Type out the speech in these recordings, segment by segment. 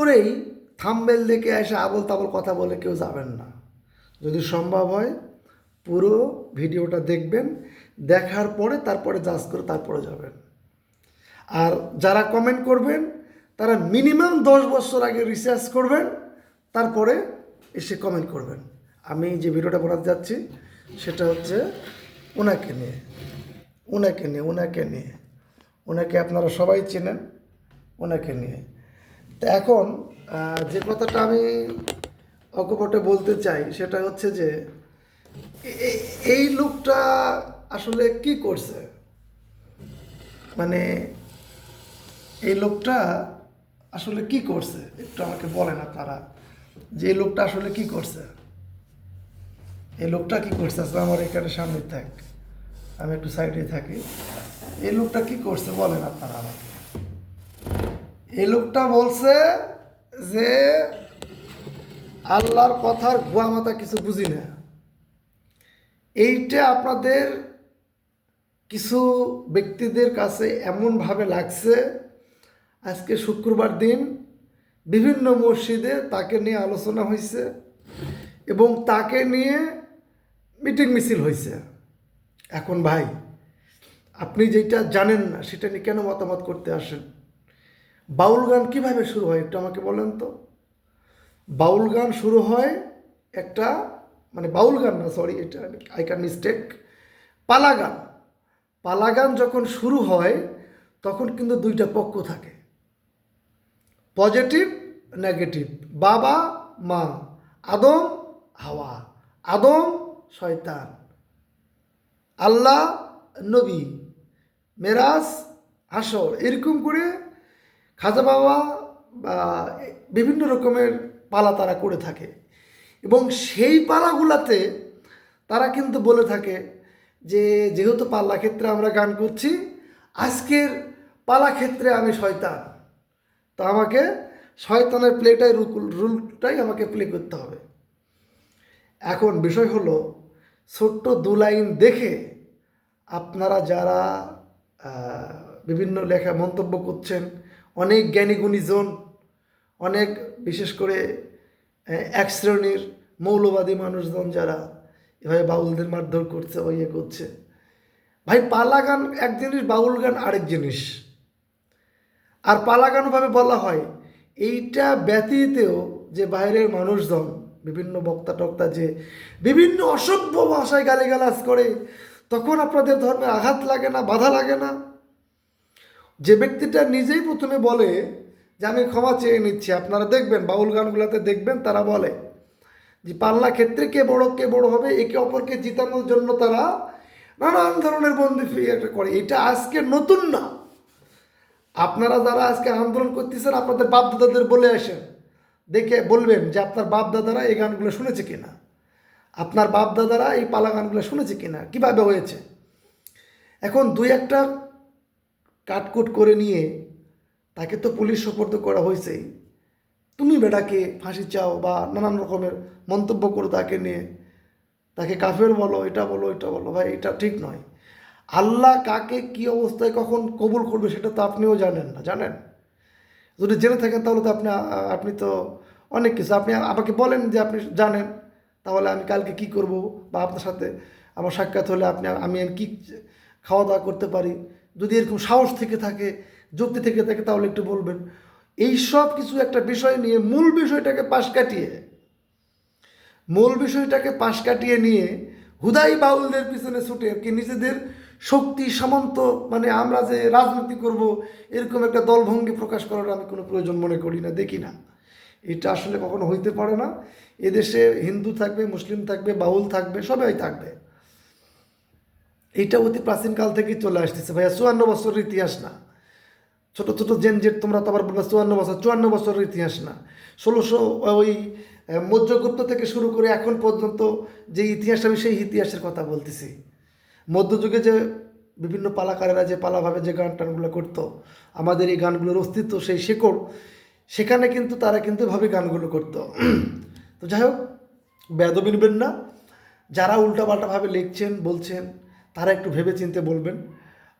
করেই থাম্বেল দেখে এসে আবল তাবল কথা বলে কেউ যাবেন না। যদি সম্ভব হয়, পুরো ভিডিওটা দেখবেন, দেখার পরে তারপরে জাজ করে তারপরে যাবেন। আর যারা কমেন্ট করবেন, তারা মিনিমাম দশ বছর আগে রিসার্চ করবেন, তারপরে এসে কমেন্ট করবেন। আমি যে ভিডিওটা বানাতে যাচ্ছি, সেটা হচ্ছে ওনাকে নিয়ে। ওনাকে নিয়ে ওনাকে নিয়ে। ওনাকে আপনারা সবাই চেনেন, ওনাকে নিয়ে। তো এখন যে কথাটা আমি অকপটে বলতে চাই, সেটা হচ্ছে যে এই লোকটা আসলে কি করছে? মানে এই লোকটা আসলে কি করছে? একটু আমাকে বলেন আপনারা, যে এই লোকটা আসলে কি করছে? এই লোকটা কি করছে? আসলে আমার এখানে সামনে থাক, আমি একটু সাইডে থাকি। এই লোকটা কি করছে? বলেন আপনারা আমাকে। এই লোকটা বলছে যে আল্লাহর কথার গুয়া মাথা কিছু বুঝি না। এইটা আপনাদের কিছু ব্যক্তিদের কাছে এমনভাবে লাগছে। আজকে শুক্রবার দিন বিভিন্ন মসজিদে তাকে নিয়ে আলোচনা হয়েছে এবং তাকে নিয়ে মিটিং মিছিল হয়েছে। এখন ভাই, আপনি যেটা জানেন না, সেটা নিয়ে কেন মতামত করতে আসেন? বাউল গান কীভাবে শুরু হয় একটু আমাকে বলেন তো? বাউল গান শুরু হয় একটা মানে বাউল গান না সরি এটা আই ক্যান মিস্টেক পালা গান। পালা গান যখন শুরু হয়, তখন কিন্তু দুইটা পক্ষ থাকে। Positive, negative. বাবা, মা। আদম, হাওয়া। আদম, শয়তান। আল্লাহ, নবী। মেরাজ আসর এরকম করে খাজা বাবা বিভিন্ন রকমের পালা তারা করে থাকে। এবং সেই পালাগুলাতে তারা কিন্তু বলে থাকে যে, যেহেতু পাল্লা ক্ষেত্রে আমরা গান করছি, আজকের পালা ক্ষেত্রে আমি শয়তান। তো আমাকে শয়তানের প্লেটাই রুকুল রুলটাই আমাকে প্লে করতে হবে। এখন বিষয় হলো, ছোট্ট দু লাইন দেখে আপনারা যারা বিভিন্ন লেখা মন্তব্য করছেন অনেক জ্ঞানী গুণীজন, অনেক বিশেষ করে এক শ্রেণির মৌলবাদী মানুষজন যারা এভাবে বাউলদের মারধর করছে বা ইয়ে করছে। ভাই, পালা গান এক জিনিস, বাউল গান আরেক জিনিস। আর পালা গানভাবে বলা হয়, এইটা ব্যতীতেও যে বাইরের মানুষজন, বিভিন্ন বক্তা টক্তা যে বিভিন্ন অসভ্য ভাষায় গালিগালাজ করে, তখন আপনাদের ধর্মে আঘাত লাগে না, বাধা লাগে না। যে ব্যক্তিটা নিজেই প্রথমে বলে যে, আমি ক্ষমা চেয়ে নিচ্ছি। আপনারা দেখবেন, বাউল গানগুলোতে দেখবেন তারা বলে যে, পাল্লা ক্ষেত্রে কে বড় কে বড় হবে? একে অপরকে জিতানোর জন্য তারা নানান ধরনের বন্দি করে। এটা আজকে নতুন না। আপনারা যারা আজকে আন্দোলন করতেছেন, আপনাদের বাপ দাদাদের বলে আসেন। দেখে বলবেন যে, আপনার বাপ দাদারা এই গানগুলো শুনেছে কিনা? আপনার বাপ দাদারা এই পালা গানগুলো শুনেছে কিনা? কীভাবে হয়েছে? এখন দুই একটা কাটকুট করে নিয়ে তাকে তো পুলিশ সোপর্দ করা হয়েছেই তুমি বেটাকে ফাঁসি চাও বা নানান রকমের মন্তব্য করো তাকে নিয়ে। তাকে কাফের বলো, এটা বলো এটা বলো, ভাই, এটা ঠিক নয়। আল্লাহ কাকে কি অবস্থায় কখন কবুল করবে সেটা তো আপনিও জানেন না, জানেন? যদি জেনে থাকেন তাহলে তো আপনি আপনি তো অনেক কিছু। আপনি আমাকে বলেন যে আপনি জানেন, তাহলে আমি কালকে কি করব? বা আপনার সাথে আমার সাক্ষাৎ হলে আপনি, আমি কি খাওয়া দাওয়া করতে পারি? যদি এরকম সাহস থেকে থাকে, যুক্তি থেকে থাকে, তাহলে একটু বলবেন। এই সব কিছু একটা বিষয় নিয়ে, মূল বিষয়টাকে পাশ কাটিয়ে, মূল বিষয়টাকে পাশ কাটিয়ে নিয়ে হুদাই বাউলদের পিছনে ছুটে কি নিজেদের শক্তি, সামন্ত মানে আমরা যে রাজনীতি করব, এরকম একটা দলভঙ্গি প্রকাশ করার আমি কোনো প্রয়োজন মনে করি না, দেখি না। এটা আসলে কখনো হইতে পারে না। এদেশে হিন্দু থাকবে, মুসলিম থাকবে, বাউল থাকবে, সবাই থাকবে। এটা অতি প্রাচীনকাল থেকেই চলে আসতেছে। ভাইয়া চুয়ান্ন বছরের ইতিহাস না। ছোট ছোট জেন জেট তোমরা তো আবার বলবে চুয়ান্ন বছর চুয়ান্ন বছরের ইতিহাস না। ষোলোশো ওই আহ, মধ্যগুপ্ত থেকে শুরু করে এখন পর্যন্ত যে ইতিহাস আমি সেই ইতিহাসের কথা বলতেছি। মধ্যযুগে যে বিভিন্ন পালাকারেরা যে পালাভাবে যে গান টানগুলো করতো আমাদের এই গানগুলোর অস্তিত্ব সেই শেকড় সেখানে কিন্তু তারা কিন্তু এভাবে গানগুলো করতো। তো যাই হোক নেবেন না। যারা উল্টাপাল্টাভাবে লিখছেন বলছেন তারা একটু ভেবে চিনতে বলবেন।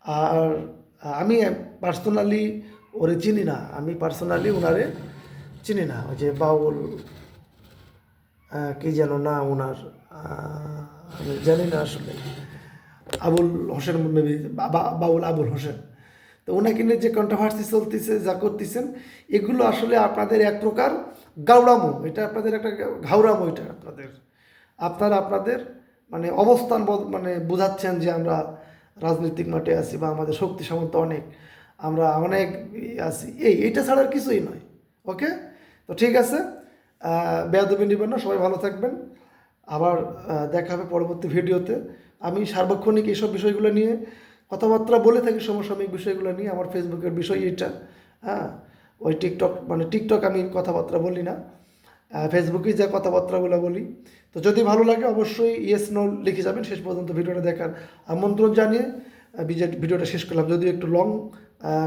আর, আমি পার্সোনালি ওরে চিনি না। আমি পার্সোনালি ওনারে চিনি না। ওই যে বাউল কি যেন না ওনার আমি জানি না আসলে। আবুল হোসেন মেবি বাউল আবুল হোসেন। তো ওনাকে নিয়ে যে কন্ট্রোভার্সি চলতেছে, যা করতেছেন, এগুলো আসলে আপনাদের এক প্রকার গাউরামো। এটা আপনাদের একটা ঘাউরামো এটা আপনাদের। আপনারা আপনাদের মানে অবস্থান মানে বোঝাচ্ছেন যে আমরা রাজনৈতিক মাঠে আছি বা আমাদের শক্তি সামর্থ্য অনেক, আমরা অনেক আছি। এই, এইটা ছাড়া আর কিছুই নয়, ওকে? তো ঠিক আছে বেয়াদবি নেবেন না, সবাই ভালো থাকবেন। আবার দেখা হবে পরবর্তী ভিডিওতে। আমি সার্বক্ষণিক এইসব বিষয়গুলো নিয়ে কথাবার্তা বলে থাকি, সমসাময়িক বিষয়গুলো নিয়ে। আমার ফেসবুকের বিষয় এটা হ্যাঁ? ওই টিকটক মানে টিকটক আমি কথাবার্তা বলি না। আহ, যে কথাবার্তাগুলো বলি। তো যদি ভালো লাগে অবশ্যই ইয়েস নো লিখে যাবেন। শেষ পর্যন্ত ভিডিওটা দেখার আমন্ত্রণ জানিয়ে ভিডিওটা শেষ করলাম। যদিও একটু লং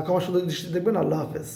ক্ষমা সুন্দর দৃষ্টি দেখবেন। আল্লাহ হাফেজ।